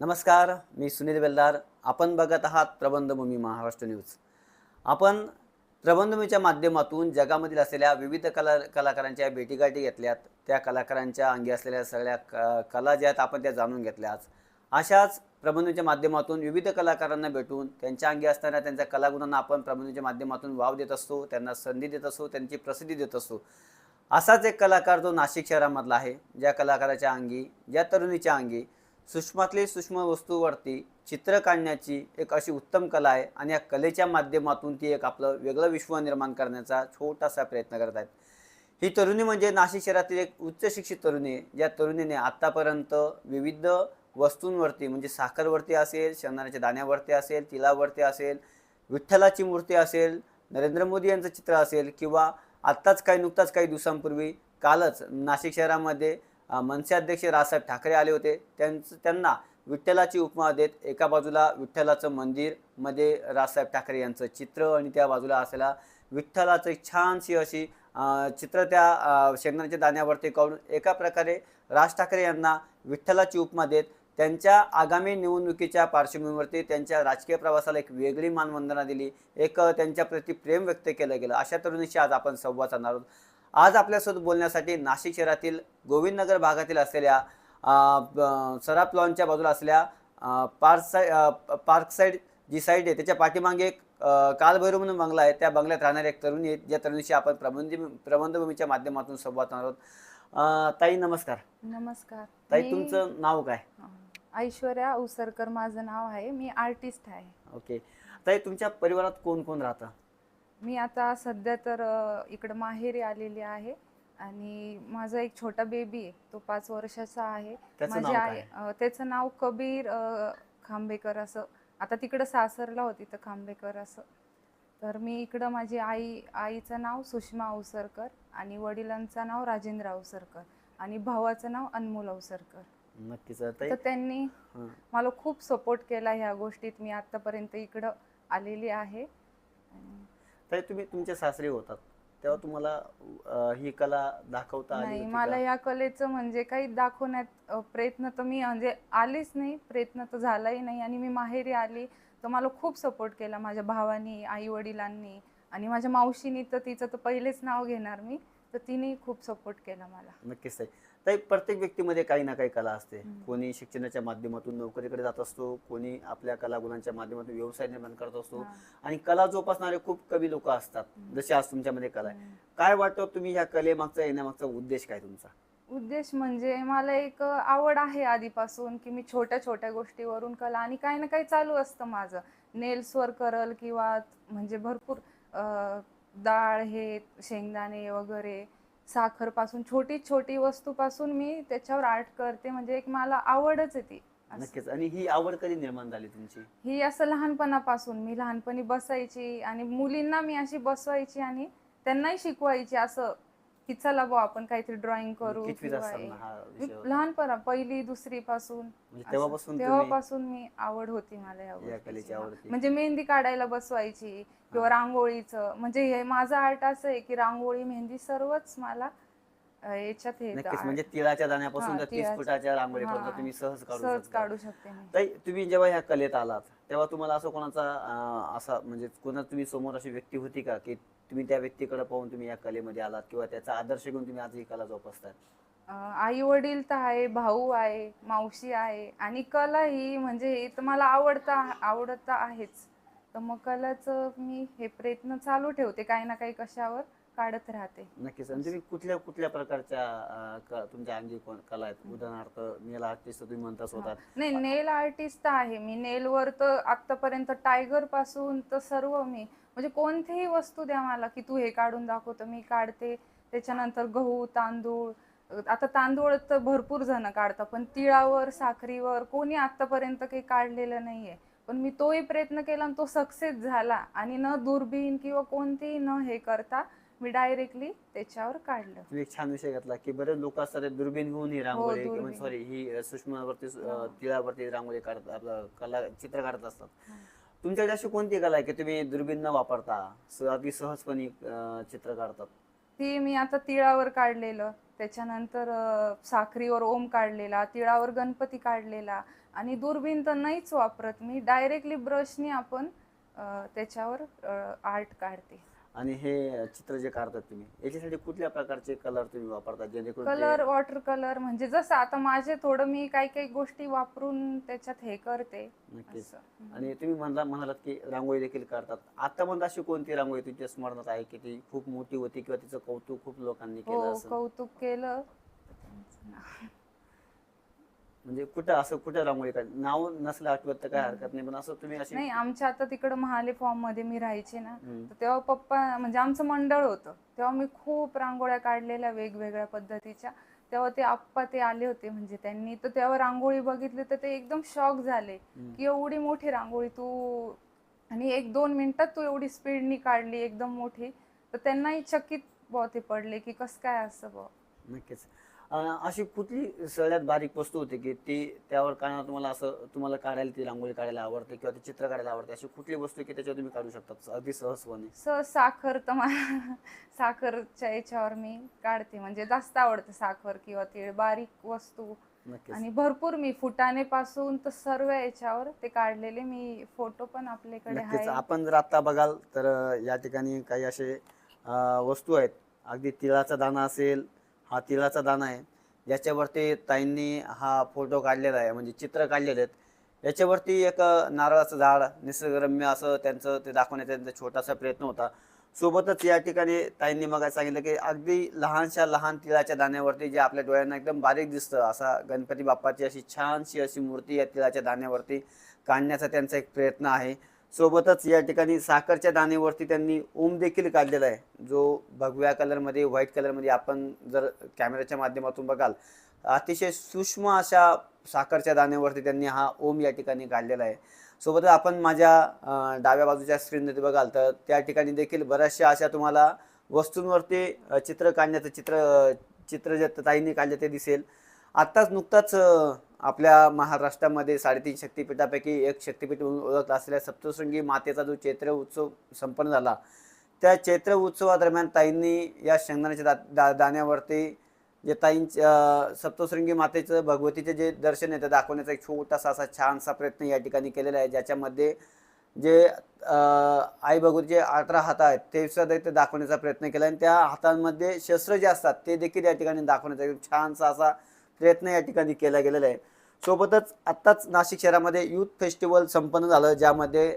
नमस्कार मी सुनील बेल्दार. आपण बघत आहात प्रबंधभूमी महाराष्ट्र न्यूज. आपण प्रबंधभूमीच्या माध्यमातून जगामधील असलेल्या विविध कला कलाकारांच्या भेटीगाठी घेतल्यात. त्या कलाकारांच्या अंगी असलेल्या सगळ्या क कला ज्या आहेत आपण त्या जाणून घेतल्याच अशाच प्रबंधूच्या माध्यमातून विविध कलाकारांना भेटून त्यांच्या अंगी असणाऱ्या त्यांच्या कलागुणांना आपण प्रबंधूच्या माध्यमातून वाव देत असतो त्यांना संधी देत असतो त्यांची प्रसिद्धी देत असतो. असाच एक कलाकार जो नाशिक शहरामधला आहे ज्या कलाकाराच्या अंगी ज्या तरुणीच्या अंगी सूक्ष्मातली सूक्ष्म वस्तूवरती चित्र काढण्याची एक अशी उत्तम कला आहे आणि या कलेच्या माध्यमातून ती एक आपलं वेगळं विश्व निर्माण करण्याचा छोटासा प्रयत्न करत आहेत. ही तरुणी म्हणजे नाशिक शहरातील एक उच्च शिक्षित तरुणी आहे. ज्या तरुणीने आत्तापर्यंत विविध वस्तूंवरती म्हणजे साखरवरती असेल शेंगदाण्याच्या दाण्यावरती असेल तिलावरती असेल विठ्ठलाची मूर्ती असेल नरेंद्र मोदी यांचं चित्र असेल किंवा आत्ताच काही नुकताच काही दिवसांपूर्वी कालच नाशिक शहरामध्ये मनसे अध्यक्ष राजसाहेब ठाकरे आले होते. त्यांचं त्यांना विठ्ठलाची उपमा देत एका बाजूला विठ्ठलाचं मंदिरमध्ये राजसाहेब ठाकरे यांचं चित्र आणि त्या बाजूला असलेला विठ्ठलाचं एक छानशी अशी चित्र त्या अ, शेंगदाण्याच्या दाण्यावरती काढून एका प्रकारे राज ठाकरे यांना विठ्ठलाची उपमा देत त्यांच्या आगामी निवडणुकीच्या पार्श्वभूमीवरती त्यांच्या राजकीय प्रवासाला एक वेगळी मानवंदना दिली. एक त्यांच्याप्रती प्रेम व्यक्त केलं गेलं. अशा तरुणीशी आज आपण संवाद साधणार आहोत. आज आपल्यासोबत बोलण्यासाठी नाशिक शहरातील गोविंदनगर भागातील असलेल्या सराफ लॉनच्या बाजूला असलेल्या पार्क साईड पार्क साईड जी साईड आहे त्याच्या पाठीमागे एक कालभैरव म्हणून बंगला आहे. त्या बंगल्यात राहणारी एक तरुणी आहे ज्या तरुणीशी आपण प्रबंध प्रबंधभूमीच्या माध्यमातून संवाद साधणार आहोत. ताई नमस्कार. नमस्कार. ताई तुमचं नाव काय? ऐश्वर्या उसरकर. माझं नाव आहे. मी आर्टिस्ट आहे. ओके. ताई तुमच्या परिवारात कोण कोण राहतं? मी आता सध्या तर अं, इकडं माहेरी आलेली आहे आणि माझा एक छोटा बेबी आहे तो पाच वर्षाचा आहे. त्याचं माझी आई काय? अं, त्याचं नाव कबीर अं, खांबेकर असं. आता तिकडं सासरला होती तर खांबेकर असं. तर मी इकडं माझी आई आईचं नाव सुषमा अवसरकर आणि वडिलांचं नाव राजेंद्र अवसरकर आणि भावाचं नाव अनमोल अवसरकर नक्कीच ताई तर त्यांनी हं. मला खूप सपोर्ट केला ह्या गोष्टीत. मी आतापर्यंत इकडं आलेली आहे. ताई तुम्ही तुमच्या सासरी होतात. तेव्हा तुम्हाला अ, ही कला दाखवता आली नाही होती मला? या कलेचं म्हणजे काही दाखवण्यात अ, प्रयत्न तर मी म्हणजे आलीच नाही प्रयत्न तर झालाही नाही आणि मी माहेरी आली तर मला खूप सपोर्ट केला माझ्या भावानी आई वडिलांनी आणि माझ्या मावशीनी तर तिचं तर पहिलेच नाव घेणार मी तर तिने खूप सपोर्ट केला मला. नक्कीच ताई. ताई प्रत्येक व्यक्तीमध्ये काही ना काही कला असते. कोणी शिक्षणाच्या माध्यमातून नोकरीकडे जात असतो कोणी आपल्या कलागुणांच्या माध्यमातून व्यवसाय निर्माण करत असतो. आणि कला जोपासणारे खूप कवी लोक असतात. जसे आज तुमच्यामध्ये कला आहे. काय वाटतं तुम्ही ह्या कलेमागचा येण्यामागचा उद्देश काय तुमचा उद्देश म्हणजे मला एक आवड आहे आधीपासून की मी छोट्या छोट्या गोष्टीवरून कला आणि काही ना काही चालू असतं माझं नेल्सवर करल किंवा म्हणजे भरपूर डाळ हे शेंगदाणे वगैरे साखरपासून छोटी छोटी वस्तूपासून मी त्याच्यावर आर्ट करते. म्हणजे एक मला आवडच आहे ती. नक्कीच. आणि ही आवड कधी निर्माण झाली तुमची? ही असं लहानपणापासून. मी लहानपणी बसायची आणि मुलींना मी अशी बसवायची आणि त्यांनाही शिकवायची असं. की चला बुवा आपण काहीतरी ड्रॉइंग करू कितवीत किंवा असताना हे. हा मी विषय होता? लहानपणा पहिली दुसरी पासून म्हणजे. तेव्हापासून तुम्ही तेव्हापासून मी आवड होती मला या गोष्टीची. हा. म्हणजे मेहंदी काढायला बसवायची किंवा. रांगोळीचं म्हणजे हे माझं आर्ट असं आहे की रांगोळी मेहंदी सर्वच मला अं, याच्यात हे येतं नक्कीच art. म्हणजे तिळाच्या दाण्यापासून हा, तर तीस तिळाच्या- फुटाच्या रांगोळीपर्यंत हा. तुम्ही सहज काढू सहज शकता काढू शकते मी ताई तुम्ही जेव्हा ह्या कलेत आलात तेव्हा तुम्हाला असं कोणाचा अं, असा म्हणजे कोणा तुम्ही समोर अशी व्यक्ती होती का की तुम्ही त्या व्यक्तीकडे पाहून तुम्ही या कलेमध्ये आलात किंवा त्याचा आदर्श घेऊन तुम्ही आज ही कला जोपासताय? आई वडील तर आहे भाऊ आहे मावशी आहे आणि कला ही म्हणजे हे तर मला आवडता आवडत आहेच. तर मग कलाचं मी हे प्रयत्न चालू ठेवते काही ना काही कशावर काढत राहते. नक्कीच. आणि तुम्ही कुठल्या कुठल्या प्रकारच्या अं, क- तुमच्या अंगी कोण कला आहेत? उदाहरणार्थ मेला आर्टिस्ट तुम्ही म्हणता स्वतः. नाही नेल आर्टिस्ट आहे मी. नेलवर तर आतापर्यंत टायगरपासून तर सर्व मी. म्हणजे कोणतीही वस्तू द्या मला की तू हे काढून दाखव तर मी काढते त्याच्यानंतर गहू तांदूळ आता तांदूळ तर भरपूर जण काढतात पण तिळावर साखरीवर कोणी आतापर्यंत काही काढलेलं नाहीये पण मी तोही प्रयत्न केला आणि तो सक्सेस झाला आणि न दुर्बीण किंवा कोणतीही न हे करता मी डायरेक्टली त्याच्यावर काढलं तुम्ही एक छान विषय घेतला की बरेच लोक असतात ते दुर्बीण घेऊन ही रांगोळी किंवा हो, दुर्बीण. सॉरी ही सूक्ष्मवरती हा. तिळावरती रांगोळी काढत आपलं कला चित्र काढत असतात हा. तुमच्याकडे अशी कोणती कला आहे की तुम्ही दुर्बीण न वापरता? स- अगदी सहजपणे अं, चित्र काढतात? ती मी आता तिळावर काढलेलं. त्याच्यानंतर साखरीवर ओम काढलेला तिळावर गणपती काढलेला आणि दुर्बीण तर नाहीच वापरत. मी डायरेक्टली ब्रशनी आपण त्याच्यावर आर्ट काढते. आणि हे चित्र जे काढतात तुम्ही याच्यासाठी कुठल्या प्रकारचे कलर तुम्ही वापरता जेणेकरून ते- कलर वॉटर कलर म्हणजे जसं आता माझे थोडं मी काही काही गोष्टी वापरून त्याच्यात हे करते. नक्कीच. असं. आणि तुम्ही म्हणला म्हणालात की रांगोळी देखील काढतात. आतापर्यंत अशी कोणती रांगोळी तुमच्या स्मरणात आहे की ती खूप मोठी होती किंवा तिचं कौतुक खूप लोकांनी केलं हो कौतुक केलं. म्हणजे कुठं असं कुठं रांगोळी काढ नाव नसलं आठवत तर काय हरकत नाही पण असं तुम्ही अशी नाही आमच्या आता तिकडं महाले फॉर्ममध्ये मी राहायचे ना हम्म. तर तेव्हा पप्पा म्हणजे आमचं मंडळ होतं. तेव्हा मी खूप रांगोळ्या काढलेल्या वेगवेगळ्या पद्धतीच्या. तेव्हा ते आप्पा ते आले होते म्हणजे त्यांनी. तर तेव्हा रांगोळी बघितली तर ते एकदम शॉक झाले हम्म. की एवढी मोठी रांगोळी तू आणि एक दोन मिनिटात तू एवढी स्पीडनी काढली एकदम मोठी. तर त्यांनाही चकित बुवा ते पडले की कसं काय असं बुवा? नक्कीच. अशी कुठली सगळ्यात बारीक वस्तू होती की ती त्यावर काय तुम्हाला असं तुम्हाला काढायला ती रांगोळी काढायला आवडते किंवा ते चित्र काढायला आवडते अशी कुठली वस्तू की त्याच्यावर तुम्ही काढू शकता? अगदी सहजपणे. स साखर तर मला साखरच्या याच्यावर मी काढते. म्हणजे जास्त आवडते साखर किंवा तीळ बारीक वस्तू. नक्कीच. आणि भरपूर मी फुटाणे पासून तर सर्व याच्यावर ते काढलेले. मी फोटो पण आपल्याकडे नक्कीच. आहे आपण जर आता बघाल तर अं, या ठिकाणी काही असे अं, वस्तू आहेत. अगदी तिळाचा दाणा असेल हा तिळाचा दाना आहे. ज्याच्यावरती ताईंनी हा फोटो काढलेला आहे म्हणजे चित्र काढलेले आहेत. याच्यावरती एक नारळाचं झाड निसर्गरम्य असं त्यांचं ते दाखवण्याचा त्यांचा छोटासा प्रयत्न होता. सोबतच या ठिकाणी ताईंनी मग सांगितलं की अगदी लहानशा लहान तिळाच्या दाण्यावरती जे आपल्या डोळ्यांना एकदम बारीक दिसतं असा गणपती बाप्पाची अशी छानशी अशी मूर्ती या तिळाच्या दाण्यावरती काढण्याचा त्यांचा एक प्रयत्न आहे. सोबतच या ठिकाणी साखरच्या दाणेवरती त्यांनी ओम देखील काढलेला आहे. जो भगव्या कलरमध्ये व्हाईट कलरमध्ये आपण जर कॅमेऱ्याच्या माध्यमातून बघाल अतिशय सूक्ष्म अशा साखरच्या दाण्यावरती त्यांनी हा ओम या ठिकाणी काढलेला आहे. सोबतच आपण माझ्या डाव्या बाजूच्या स्क्रीनमध्ये बघाल तर त्या ठिकाणी देखील बऱ्याचशा अशा तुम्हाला वस्तूंवरती चित्र काढण्याचं चित्र चित्र जे ताईंनी काढले ते दिसेल. आत्ताच नुकताच आपल्या महाराष्ट्रामध्ये साडेतीन शक्तिपीठापैकी एक शक्तिपीठ म्हणून ओळखला असलेल्या सप्तशृंगी मातेचा जो चैत्र उत्सव संपन्न झाला त्या चैत्र उत्सवादरम्यान ताईंनी या शेंगदाण्याच्या दा, दा दाण्यावरती जे ताईंच्या सप्तशृंगी मातेचं भगवतीचे जे दर्शन आहे ते दाखवण्याचा एक छोटासा असा छानसा प्रयत्न या ठिकाणी केलेला आहे ज्याच्यामध्ये जे आई भगवतीचे अठरा हात आहेत ते सुद्धा ते दाखवण्याचा प्रयत्न केला आणि त्या हातांमध्ये शस्त्र जे असतात ते देखील या ठिकाणी दाखवण्याचा एक छानसा असा प्रयत्न या ठिकाणी केला गेलेला आहे. सोबतच आत्ताच नाशिक शहरामध्ये यूथ फेस्टिवल संपन्न झालं ज्यामध्ये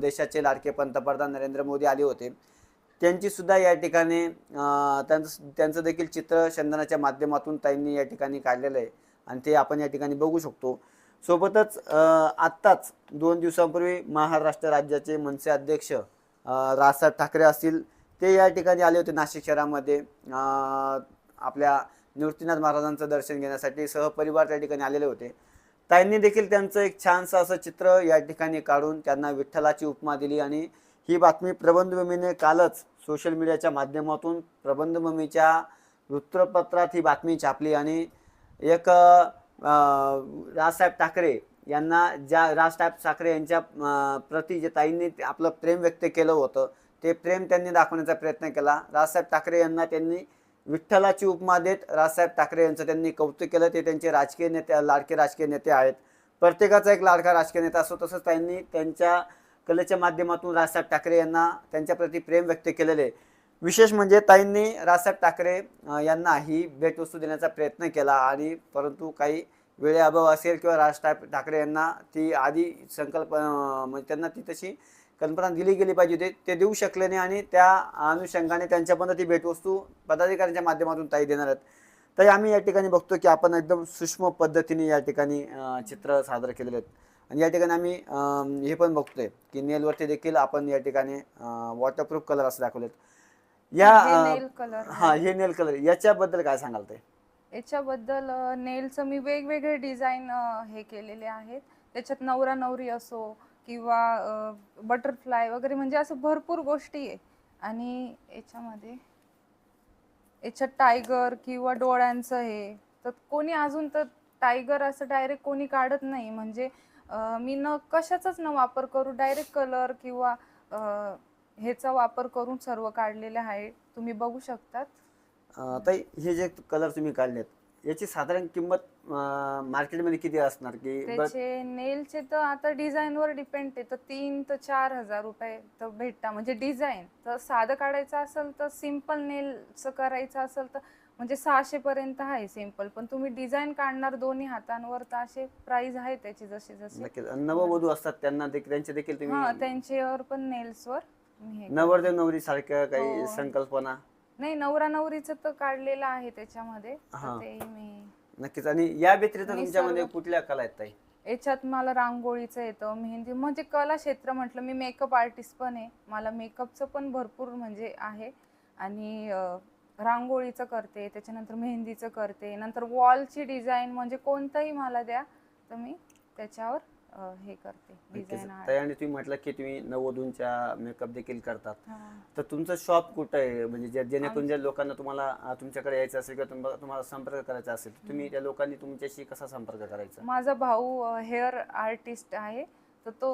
देशाचे लाडके पंतप्रधान नरेंद्र मोदी आले होते. त्यांची सुद्धा या ठिकाणी त्यांचं त्यांचं देखील चित्र चंदनाच्या माध्यमातून त्यांनी या ठिकाणी काढलेलं आहे आणि ते आपण या ठिकाणी बघू शकतो. सोबतच आत्ताच दोन दिवसांपूर्वी महाराष्ट्र राज्याचे मनसे अध्यक्ष अं, राजसाहेब ठाकरे असतील ते या ठिकाणी आले होते नाशिक शहरामध्ये. आपल्या निवृत्तीनाथ महाराजांचं दर्शन घेण्यासाठी सहपरिवार त्या ठिकाणी आलेले होते. ताईंनी देखील त्यांचं एक छानसं असं चित्र या ठिकाणी काढून त्यांना विठ्ठलाची उपमा दिली आणि ही बातमी प्रबंधभूमीने कालच सोशल मीडियाच्या माध्यमातून प्रबंधभूमीच्या वृत्तपत्रात ही बातमी छापली आणि एक राजसाहेब ठाकरे यांना ज्या राजसाहेब ठाकरे यांच्या प्रति प्रती जे ताईंनी ते आपलं प्रेम व्यक्त केलं होतं ते प्रेम त्यांनी दाखवण्याचा प्रयत्न केला. राजसाहेब ठाकरे यांना त्यांनी विठ्ठलाची उपमा देत राजसाहेब ठाकरे यांचं त्यांनी कौतुक केलं. ते त्यांचे राजकीय नेते लाडके राजकीय नेते आहेत. प्रत्येकाचा एक लाडका राजकीय नेता असतो. तसंच त्यांनी त्यांच्या कलेच्या माध्यमातून राजसाहेब ठाकरे यांना त्यांच्याप्रती प्रेम व्यक्त केलेले विशेष म्हणजे ताईंनी राजसाहेब ठाकरे यांना ही भेटवस्तू देण्याचा प्रयत्न केला आणि परंतु काही वेळेअभाव असेल किंवा राजसाहेब ठाकरे यांना ती आधी संकल्प म्हणजे त्यांना ती तशी कल्पना दिली गेली पाहिजे होती. ते देऊ शकले नाही आणि त्या अनुषंगाने त्यांच्यापर्यंत ती भेटवस्तू पदाधिकाऱ्यांच्या माध्यमातून ताई देणार आहेत. तर आम्ही या ठिकाणी बघतो की आपण एकदम सूक्ष्म पद्धतीने या ठिकाणी चित्र सादर केलेले आहेत. आणि या ठिकाणी आम्ही हे पण बघतोय की नेलवरती देखील आपण या ठिकाणी वॉटरप्रूफ कलर असं दाखवलेत. या हा हे नेल कलर याच्याबद्दल काय सांगाल ते याच्याबद्दल नेलचं मी वेगवेगळे डिझाईन हे केलेले आहेत. त्याच्यात नवरा नवरी असो किंवा बटरफ्लाय वगैरे म्हणजे असं भरपूर गोष्टी आहे. आणि याच्यामध्ये याच्यात टायगर किंवा डोळ्यांचं हे तर कोणी अजून तर टायगर असं डायरेक्ट कोणी काढत नाही. म्हणजे मी न कशाचाच न वापर करू डायरेक्ट कलर किंवा ह्याचा वापर करून सर्व काढलेले आहे. तुम्ही बघू शकतात. ताई हे जे कलर तुम्ही काढलेत याची साधारण किंमत मार्केटमध्ये किती असणार की त्याचे नेलचे तर आता डिझाईन वर डिपेंड आहे. तर तीन तर चार हजार रुपये तर भेटता म्हणजे डिझाईन तर साधं काढायचं असेल तर सिंपल नेलचं करायचं असेल तर म्हणजे सहाशे पर्यंत आहे सिंपल पण तुम्ही डिझाईन काढणार दोन्ही हातांवर तर असे प्राइस आहे त्याची जशी जशी नक्कीच. आणि नववधू असतात त्यांना देखील त्यांचे देखील हा तुम्ही त्यांच्यावर पण नेल्सवर मी हे नवरदेव नवरी सारख्या काही हो. संकल्पना? नाही नवरा नवरीचं तर काढलेलं आहे त्याच्यामध्ये तर हा. ते मी नक्कीच. आणि या व्यतिरिक्त मी तुमच्यामध्ये सर्व- कुठल्या कला आहेत ताई? याच्यात मला रांगोळीचं येतं मेहंदी म्हणजे कला क्षेत्र म्हटलं मी मेकअप आर्टिस्ट पण आहे. मला मेकअपचं पण भरपूर म्हणजे आहे. आणि अं, रांगोळीचं करते त्याच्यानंतर मेहंदीचं करते नंतर वॉलची डिझाईन म्हणजे कोणतंही मला द्या तर मी त्याच्यावर अं, हे करते नक्कीच डिझाईन ताई आणि तुम्ही म्हटलं की तुम्ही नववधूंच्या मेकअप देखील करतात. तर तुमचं शॉप कुठं आहे? म्हणजे जे- जेणेकरून ज्या लोकांना तुम्हाला अं, तुमच्याकडे यायचं असेल किंवा तुम्हाला तुम्हाला संपर्क करायचा असेल तर तुम्ही त्या लोकांनी तुमच्याशी कसा संपर्क करायचा? माझा भाऊ हेअर आर्टिस्ट आहे. तर तो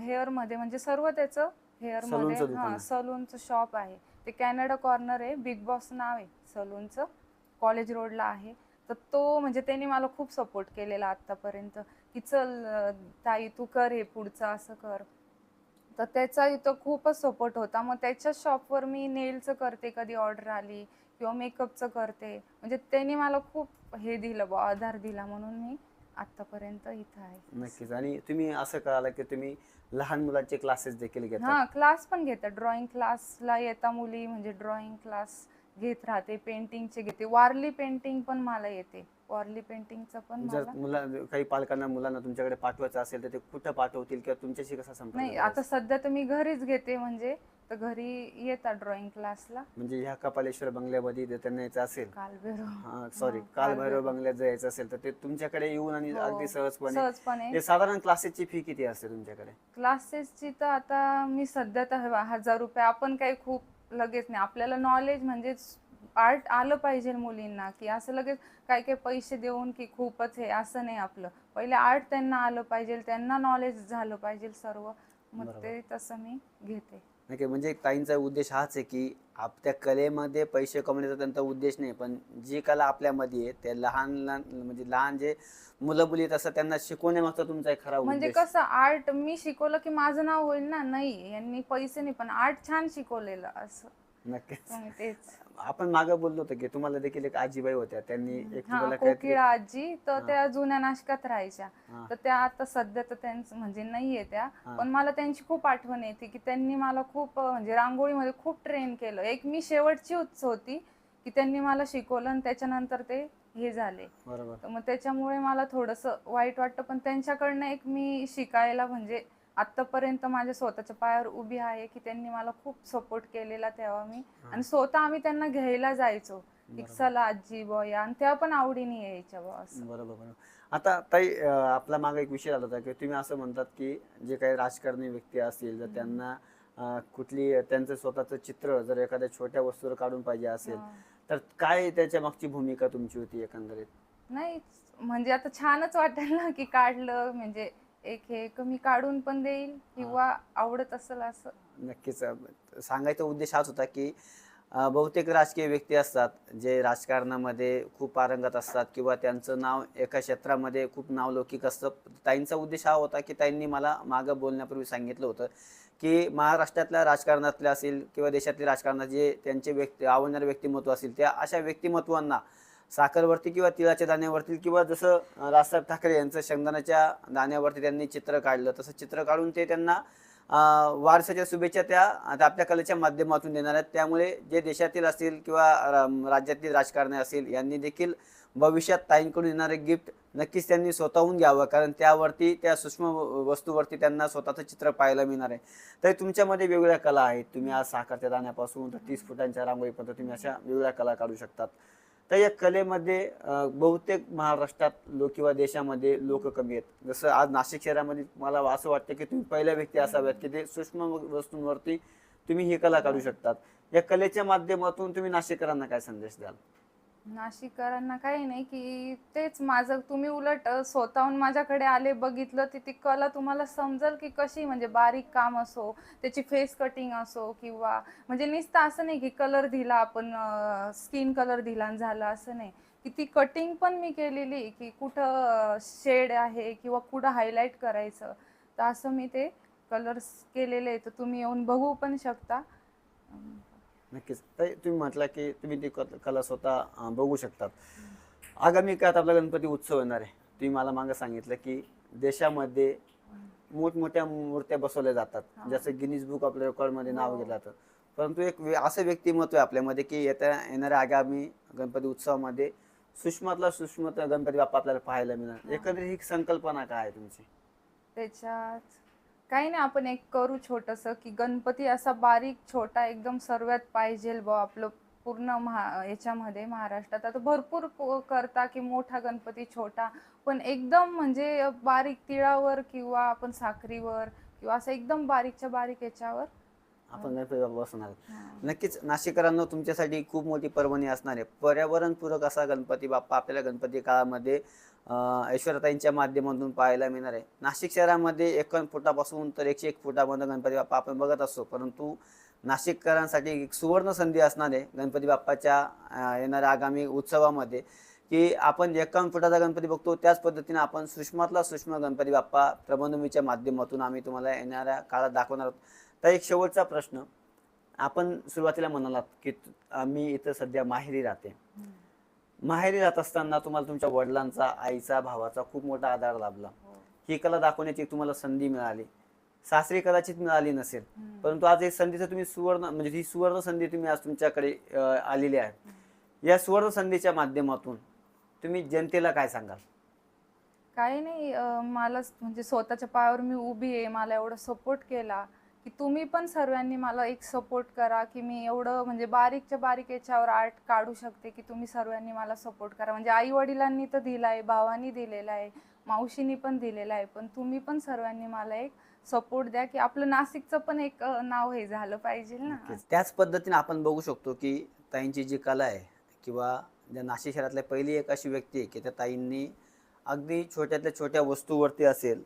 हेअरमध्ये म्हणजे सर्व त्याचं हेअर सलूनचं मध्ये दुकान हा आहे. सलूनचं शॉप आहे. ते कॅनडा कॉर्नर आहे. बिग बॉस नाव आहे सलूनचं कॉलेज रोडला आहे. तर तो म्हणजे त्यांनी मला खूप सपोर्ट केलेला आतापर्यंत की चल ताई तू कर हे पुढचं असं कर. तर त्याचा इथं खूपच सपोर्ट होता. मग त्याच्या शॉपवर मी नेलचं करते कधी ऑर्डर आली किंवा मेकअपचं करते. म्हणजे त्यांनी मला खूप हे दिलं बा आधार दिला म्हणून मी आतापर्यंत इथं आहे. नक्कीच. आणि तुम्ही असं कळालं की तुम्ही लहान मुलांचे क्लासेस देखील घेता. हा क्लास पण घेतात. ड्रॉइंग क्लासला येता मुली म्हणजे ड्रॉइंग क्लास घेत राहते पेंटिंगचे घेते. वारली पेंटिंग पण मला येते. वारली पेंटिंगचं पण जर मला मुला काही पालकांना मुलांना तुमच्याकडे पाठवायचं असेल तर ते कुठं पाठवतील किंवा तुमच्याशी कसा संपर्क नाही करायचा? आता सध्या तर मी घरीच घेते म्हणजे तर घरी येतात ड्रॉइंग क्लासला म्हणजे ह्या कपालेश्वर बंगल्यामध्ये जर त्यांना यायचं असेल कालभैरव हा सॉरी हा, काल कालभैरव. भैरव बंगल्यात जर यायचं असेल तर ते तुमच्याकडे येऊन आणि हो. अगदी सहजपणे सहजपणे हे साधारण क्लासेसची फी किती असते तुमच्याकडे क्लासेसची तर आता मी सध्या तर हवा हजार रुपये आपण काही खूप लगेच नाही आपल्याला नॉलेज म्हणजे आर्ट आलं पाहिजे मुलींना की असं लगेच काय काय पैसे देऊन की खूपच हे असं नाही आपलं. पहिले आर्ट त्यांना आलं पाहिजे त्यांना नॉलेज झालं पाहिजे सर्व. मग. ते तसं मी घेते. नक्की म्हणजे ताईंचा उद्देश हाच आहे की आपल्या कलेमध्ये पैसे कमवण्याचा त्यांचा उद्देश नाही पण जी कला आपल्यामध्ये आहे ते लहान लहान म्हणजे लहान जे मुलं मुली आहेत असं त्यांना शिकवण्यामागचा तुमचा एक खरा म्हणजे कसं आर्ट मी शिकवलं की माझं नाव होईल ना? नाही यांनी पैसे नाही पण आर्ट छान शिकवलेलं असं. नक्कीच. आपण मागे बोललो होतो की तुम्हाला देखील एक आजीबाई होत्या त्यांनी एक तुम्हाला काहीतरी कोकिळा आजी तर. त्या जुन्या नाशकात राहायच्या. हा, तर त्या आता सध्या तर त्यांचं म्हणजे नाहीये त्या. हा. पण मला त्यांची खूप आठवण येते की त्यांनी मला खूप अं, म्हणजे रांगोळीमध्ये खूप ट्रेन केलं. एक मी शेवटची उत्स होती की त्यांनी मला शिकवलं आणि त्याच्यानंतर ते हे झाले. बरोबर. तर मग त्याच्यामुळे मला थोडंसं वाईट वाटतं पण त्यांच्याकडनं एक मी शिकायला म्हणजे आतापर्यंत माझ्या स्वतःच्या पायावर उभी आहे की त्यांनी मला खूप सपोर्ट केलेला तेव्हा मी. आणि स्वतः आम्ही त्यांना घ्यायला जायचो. चला आजी बॉय आणि तेव्हा पण आवडीने यायच्या बॉ असं बरोबर बरोबर आता ताई आपला मागे एक विषय आला होता की तुम्ही असं म्हणतात की जे काही राजकारणी व्यक्ती असतील जर त्यांना कुठली त्यांचं स्वतःचं चित्र जर एखाद्या छोट्या वस्तूवर काढून पाहिजे असेल. तर काय त्याच्या मागची भूमिका तुमची होती एकंदरीत नाही म्हणजे आता छानच वाटेल ना की काढलं म्हणजे एक हे कमी काढून पण देईल किंवा आवडत असेल असं. नक्कीच. सांगायचा उद्देश हाच होता की अं, बहुतेक राजकीय व्यक्ती असतात जे राजकारणामध्ये खूप पारंगत असतात किंवा त्यांचं नाव एका क्षेत्रामध्ये खूप नावलौकिक असतं. ताईंचा उद्देश हा होता की ताईंनी मला मागं बोलण्यापूर्वी सांगितलं होतं की महाराष्ट्रातल्या राजकारणातले असेल किंवा देशातले राजकारणात जे त्यांचे व्यक्ती आवडणारे व्यक्तिमत्व असतील त्या अशा व्यक्तिमत्वांना साखरवरती किंवा तिळाच्या दाण्यावरती किंवा जसं राजसाहेब ठाकरे यांचं शेंगदाण्याच्या दाण्यावरती त्यांनी चित्र काढलं तसं चित्र काढून ते त्यांना वारसाच्या शुभेच्छा त्या आता आपल्या कलेच्या माध्यमातून देणार आहेत. त्यामुळे जे देशातील असतील किंवा रा- राज्यातील राजकारणी असतील यांनी देखील भविष्यात ताईंकडून येणारे गिफ्ट नक्कीच त्यांनी स्वतःहून घ्यावं कारण त्यावरती त्या सूक्ष्म व- वस्तूवरती त्यांना स्वतःचं चित्र पाहायला मिळणार आहे. तर तुमच्यामध्ये वेगवेगळ्या कला आहेत. तुम्ही आज साखरच्या दाण्यापासून तर तीस फुटांच्या रांगोळीपर्यंत तुम्ही अशा वेगवेगळ्या कला काढू शकतात. तर या कलेमध्ये बहुतेक महाराष्ट्रात लोक किंवा देशामध्ये लोक कमी आहेत. जसं आज नाशिक शहरामध्ये मला असं वाटतं की तुम्ही पहिल्या व्यक्ती असाव्यात की ते सूक्ष्म व- वस्तूंवरती तुम्ही ही कला काढू शकतात. या कलेच्या माध्यमातून तुम्ही नाशिककरांना काय संदेश द्याल? नाशिककरांना काही नाही की तेच माझं तुम्ही उलट अ, स्वतःहून माझ्याकडे आले बघितलं ती ती कला तुम्हाला समजेल की कशी? म्हणजे बारीक काम असो त्याची फेस कटिंग असो किंवा म्हणजे नुसतं असं नाही की कलर दिला आपण स्किन कलर दिला आणि झालं असं नाही. की ती कटिंग पण मी केलेली की कुठं शेड आहे किंवा कुठं हायलाईट करायचं तर असं मी ते कलर्स केलेले आहे तर तुम्ही येऊन बघू पण शकता. अं, नक्कीच. तुम्ही म्हटलं की तुम्ही ती कला स्वतः अं, बघू शकतात. आगामी काळात आपला गणपती उत्सव येणार आहे. तुम्ही मला मागं सांगितलं की देशामध्ये मोठमोठ्या मूर्त्या बसवल्या जातात. हा. जसं गिनीज बुक आपल्या रेकॉर्डमध्ये नाव हो. घेतलं जातं. परंतु एक वे- असं व्यक्तिमत्व आहे आपल्यामध्ये की येत्या येणाऱ्या आगामी गणपती उत्सवामध्ये सूक्ष्मातला सूक्ष्म गणपती बाप्पा आपल्याला पाहायला मिळणार. हा. एकंदरीत ही संकल्पना काय आहे तुमची? त्याच्यात काही नाही आपण एक करू छोटस की गणपती असा बारीक छोटा एकदम सर्वात पाहिजे बुवा आपलं पूर्ण महा याच्यामध्ये महाराष्ट्रात. आता भरपूर करता की मोठा गणपती छोटा पण एकदम म्हणजे बारीक तिळावर किंवा आपण साखरीवर किंवा असं एकदम बारीकच्या बारीक याच्यावर आपण. हा. नक्कीच नाशिकरांना तुमच्यासाठी खूप मोठी पर्वणी असणार आहे. पर्यावरणपूरक असा गणपती बाप्पा आपल्याला गणपती काळामध्ये अं, ऐश्वर्यताईंच्या माध्यमातून पाहायला मिळणार आहे. नाशिक शहरामध्ये एकोण फुटापासून तर एकशे एक फुटापर्यंत गणपती बाप्पा आपण बघत असतो. परंतु नाशिककरांसाठी एक सुवर्ण संधी असणार आहे गणपती बाप्पाच्या येणाऱ्या आगामी उत्सवामध्ये की आपण एकावन्न फुटाचा गणपती बघतो. त्याच पद्धतीने आपण सूक्ष्मातला सूक्ष्म गणपती बाप्पा प्रबंधमीच्या माध्यमातून आम्ही तुम्हाला येणाऱ्या काळात दाखवणार आहोत. तर एक शेवटचा प्रश्न. आपण सुरुवातीला म्हणालात की आम्ही इथं सध्या माहेरी राहते. माहेरी राहत असताना तुम्हाला तुमच्या वडिलांचा आईचा भावाचा खूप मोठा आधार लाभला. हो. ही कला दाखवण्याची तुम्हाला संधी मिळाली. सासरी कदाचित मिळाली नसेल. परंतु आज ही संधीचं तुम्ही सुवर्ण म्हणजे ही सुवर्ण संधी तुम्ही आज तुमच्याकडे आलेली आहे. या सुवर्ण संधीच्या माध्यमातून तुम्ही जनतेला काय सांगाल? काही नाही मला म्हणजे स्वतःच्या पायावर मी उभी आहे मला एवढं सपोर्ट केला. की तुम्ही पण सर्वांनी मला एक सपोर्ट करा की मी एवढं म्हणजे बारीकच्या बारीक याच्यावर आर्ट काढू शकते की तुम्ही सर्वांनी मला सपोर्ट करा. म्हणजे आई वडिलांनी तर दिला आहे भावानी दिलेला आहे मावशीनी पण दिलेला आहे पण तुम्ही पण सर्वांनी मला एक सपोर्ट द्या की आपलं नाशिकचं पण एक नाव हे झालं पाहिजे ना. त्याच पद्धतीने आपण बघू शकतो की ताईंची जी कला आहे किंवा ज्या नाशिक शहरातल्या पहिली एक अशी व्यक्ती आहे की त्या ताईंनी अगदी छोट्यातल्या छोट्या वस्तूवरती असेल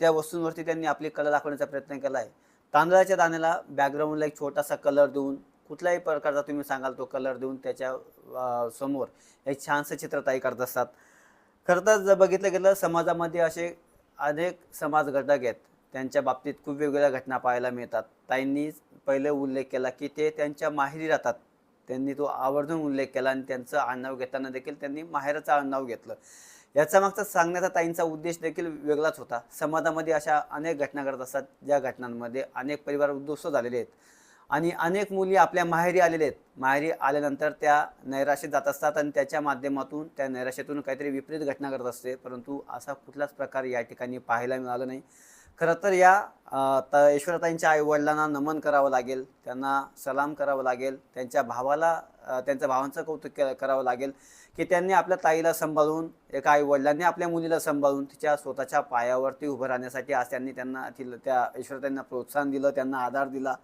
त्या वस्तूंवरती त्यांनी आपली कला दाखवण्याचा प्रयत्न केला आहे तांदळाच्या दाण्याला बॅकग्राऊंडला एक छोटासा कलर देऊन कुठल्याही प्रकारचा तुम्ही सांगाल तो कलर देऊन त्याच्यासमोर एक छानसं चित्र ताई करत असतात. खरं तर जर बघितलं गेलं समाजामध्ये असे अनेक समाज घटक आहेत. त्यांच्या बाबतीत खूप वेगवेगळ्या घटना पाहायला मिळतात. ताईंनी पहिले उल्लेख केला की ते त्यांच्या माहेरी राहतात. त्यांनी तो आवर्जून उल्लेख केला आणि त्यांचं आडनाव घेताना देखील त्यांनी माहेराचं आडनाव घेतलं. याचा मागचा सांगण्याचा ताईंचा उद्देश देखील वेगळाच होता. समाजामध्ये अशा अनेक घटना घडत असतात. ज्या घटनांमध्ये अनेक परिवार उद्ध्वस्त झालेले आहेत. आणि अनेक मुली आपल्या माहेरी आलेल्या आहेत. माहेरी आल्यानंतर त्या नैराश्यात जात असतात आणि त्याच्या माध्यमातून त्या नैराश्यातून काहीतरी विपरीत घटना घडत असते. परंतु असा कुठलाच प्रकार या ठिकाणी पाहायला मिळाला नाही. खरं तर या अं, त आईवडिलांना नमन करावं लागेल त्यांना सलाम करावं लागेल त्यांच्या भावाला त्यांच्या भावांचं कौतुक करावं लागेल की त्यांनी आपल्या ताईला सांभाळून एका आईवडिलांनी आपल्या मुलीला सांभाळून तिच्या स्वतःच्या पायावरती उभं राहण्यासाठी आज त्यांनी त्यांना तिला त्या ऐश्वर्यताईंना प्रोत्साहन दिलं त्यांना आधार दिला.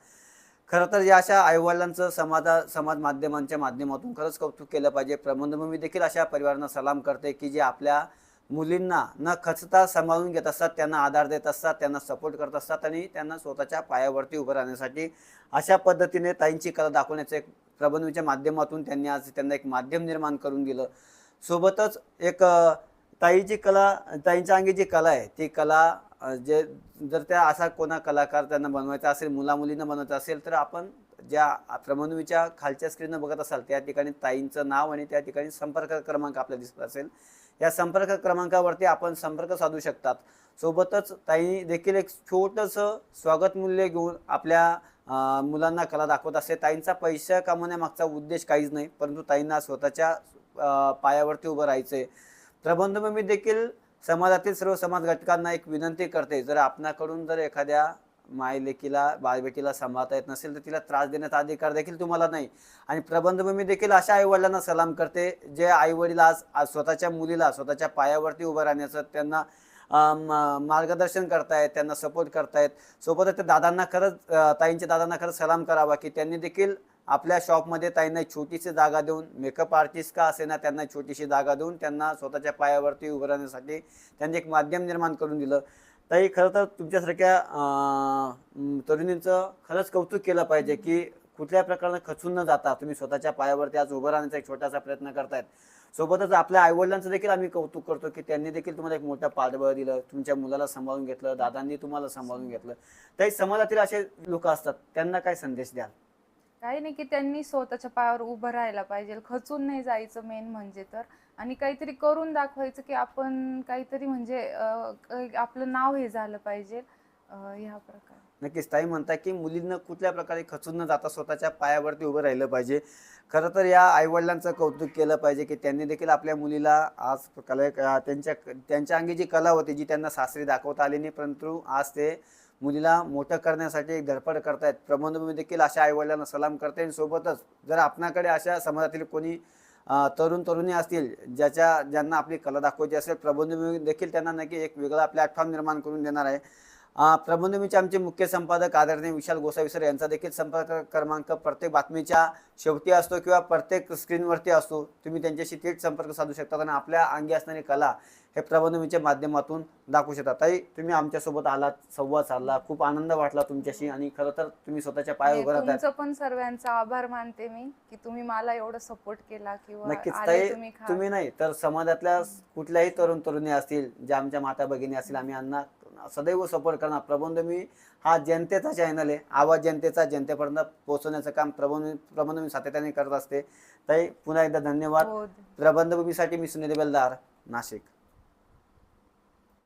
खरं तर या अशा आईवडिलांचं समाजा समाज माध्यमांच्या माध्यमातून खरंच कौतुक केलं पाहिजे. प्रबंधभूमी देखील अशा परिवारांना सलाम करते की जे आपल्या मुलींना न खचता सांभाळून घेत असतात त्यांना आधार देत असतात त्यांना सपोर्ट करत असतात आणि त्यांना स्वतःच्या पायावरती उभं राहण्यासाठी अशा पद्धतीने ताईंची कला दाखवण्याचं एक प्रबंधच्या माध्यमातून त्यांनी आज त्यांना एक माध्यम निर्माण करून दिलं. सोबतच एक ताईची कला ताईंच्या अंगी जी कला आहे ती कला जे जर त्या असा कोणा कलाकार त्यांना बनवायचा असेल मुला मुलींना असेल तर आपण ज्या प्रबंधूच्या खालच्या स्क्रीननं बघत असाल त्या ठिकाणी ताईंचं नाव आणि त्या ठिकाणी संपर्क क्रमांक आपल्याला दिसत असेल. या संपर्क क्रमांकावरती आपण संपर्क साधू शकतात. सोबतच ताई देखील एक छोटंसं स्वागत मूल्य घेऊन आपल्या मुलांना कला दाखवत असते ताईंचा पैसा कमवण्यामागचा उद्देश काहीच नाही परंतु ताईंना स्वतःच्या पायावरती उभं राहायचं आहे प्रबंधभूमी देखील समाजातील सर्व समाज घटकांना एक विनंती करते. जर आपणाकडून जर एखाद्या माय लेकीला बाळबेटीला सांभाळता येत नसेल तर तिला त्रास देण्याचा अधिकार देखील तुम्हाला नाही. आणि प्रबंधभूमी देखील अशा आईवडिलांना सलाम करते जे आईवडील आज स्वतःच्या मुलीला स्वतःच्या पायावरती उभं राहण्याचं त्यांना म- मार्गदर्शन करतायत त्यांना सपोर्ट करतायत. सोबतच त्या दादांना खरंच ताईंच्या दादांना खरंच सलाम करावा की त्यांनी देखील आपल्या शॉपमध्ये ताईंना छोटीशी जागा देऊन मेकअप आर्टिस्ट का असे ना त्यांना छोटीशी जागा देऊन त्यांना स्वतःच्या पायावरती उभं राहण्यासाठी त्यांनी एक माध्यम निर्माण करून दिलं. ताई खरं तर तुमच्यासारख्या तरुणींचं खरंच कौतुक केलं पाहिजे की कुठल्या प्रकारनं खचून न जाता तुम्ही स्वतःच्या पायावरती आज उभं राहण्याचा एक छोटासा प्रयत्न करतायत. सोबतच आपल्या आईवडिलांचं देखील आम्ही कौतुक करतो की त्यांनी देखील तुम्हाला एक मोठं पाठबळ दिलं तुमच्या मुलाला सांभाळून घेतलं दादांनी तुम्हाला सांभाळून घेतलं. तरी समाजातील असे लोक असतात त्यांना काय संदेश द्याल? काही नाही की त्यांनी स्वतःच्या पायावर उभं राहायला पाहिजे. खचून नाही जायचं मेन म्हणजे तर. आणि काहीतरी करून दाखवायचं की आपण काहीतरी म्हणजे अं, आपलं नाव हे झालं पाहिजे. अं, ह्या प्रकारे. नक्कीच. ताई म्हणताय की मुलींना कुठल्या प्रकारे खचून न जाता स्वतःच्या पायावरती उभं राहिलं पाहिजे. खरं तर या आईवडिलांचं कौतुक केलं पाहिजे की त्यांनी देखील आपल्या मुलीला आज कला त्यांच्या त्यांच्या अंगी जी कला होती जी त्यांना सासरी दाखवता आली नाही परंतु आज ते मुलीला मोठं करण्यासाठी एक धडपड करतायत. प्रबंधभूमी देखील अशा आईवडिलांना सलाम करते आणि सोबतच जर आपणाकडे अशा समाजातील कोणी तरुण तरुणी असतील ज्याच्या ज्यांना आपली कला दाखवायची असेल प्रबंधभूमी देखील त्यांना नक्की एक वेगळा प्लॅटफॉर्म निर्माण करून देणार आहे. प्रबंधभूमीचे आमचे मुख्य संपादक आदरणीय विशाल गोसावी यांचा देखील संपर्क क्रमांक प्रत्येक बातमीच्या शेवटी असतो किंवा प्रत्येक स्क्रीनवरती असतो. तुम्ही त्यांच्याशी थेट संपर्क साधू शकता आणि आपल्या अंगी असणारी कला हे प्रबंधभूमीच्या माध्यमातून दाखवू शकता. ताई तुम्ही आमच्यासोबत आलात संवाद साधला खूप आनंद वाटला तुमच्याशी आणि खरं तर तुम्ही स्वतःच्या पायावर उभं तुमचं पण सर्वांचा आभार मानते मी की तुम्ही मला एवढं सपोर्ट केला किंवा नक्कीच. ताई तुम्ही नाही तर समाजातल्या कुठल्याही तरुण तरुणी असतील ज्या आमच्या माता भगिनी असतील आम्ही यांना सदैव सपोर्ट करणार. प्रबंध मी हा जनतेचा चॅनल आहे. आवाज जनतेचा जनतेपर्यंत पोहोचवण्याचं काम प्रबंध प्रबंध मी सातत्याने करत असते. ताई पुन्हा एकदा धन्यवाद. हो. प्रबंधभूमीसाठी मी सुनील बेलदार नाशिक.